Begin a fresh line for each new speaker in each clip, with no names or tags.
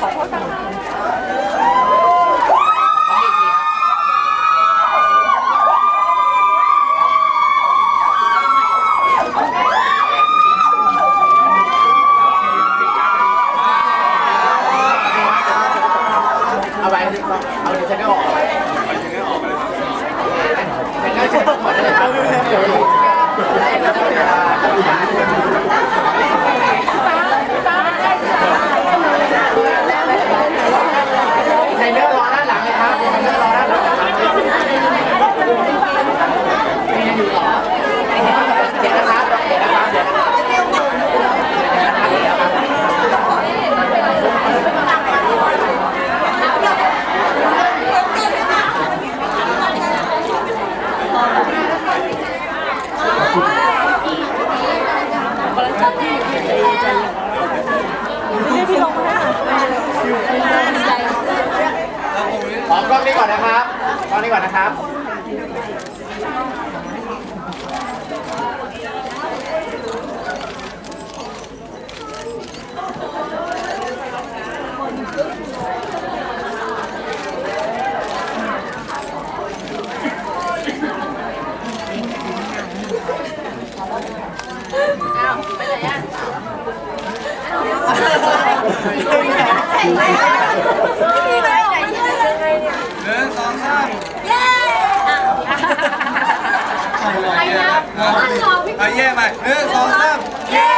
เอาไปเอาดิฉันก็ออกไปดิฉันก็ออกไปดิฉันก็เช็ดหมดเลยครับในเนื้อรอด้านหลังเลยครับในเนื้อรอด้านหลังครับนี่อยู่ต่อเดี๋ยวนะครับเดี๋ยวนะครับเดี๋ยวนะครับเดี๋ยวนะครับเดี๋ยวนะครับ ข อกล้องนี้ก่อนนะครับกล้องนี้ก่อนนะครับ
หนึ่ งสองสามอะไรนะเอาเย่ใหม่หนึ่งสองสามเย่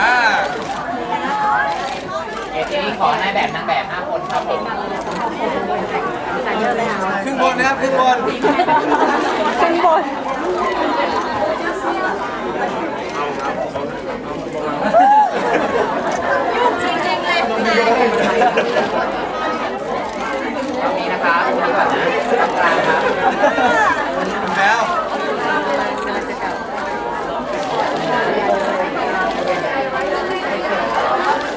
อ่า
เดี๋ยวทีนี้ขอนายแบบนางแบบ5คนครับผม
ขึ้นบนนะครับขึ้นบน
ขึ้นบน
ตรงนี้นะครับตรงนี้ก่อนนะตรงกลางครับ
แล้ว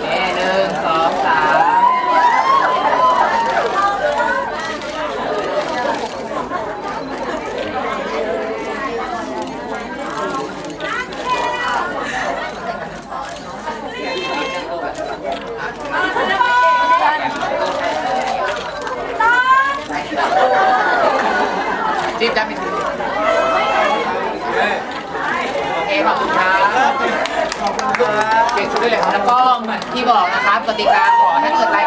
เอ๊หนึ่งสองสาม จ้าไม่ถือเอขอบคุณครับ
ขอบคุณครับ
เก่งสุดเลยครับแล้วก็เหมือนที่บอกนะครับกติกาขอถ้าเกิดราย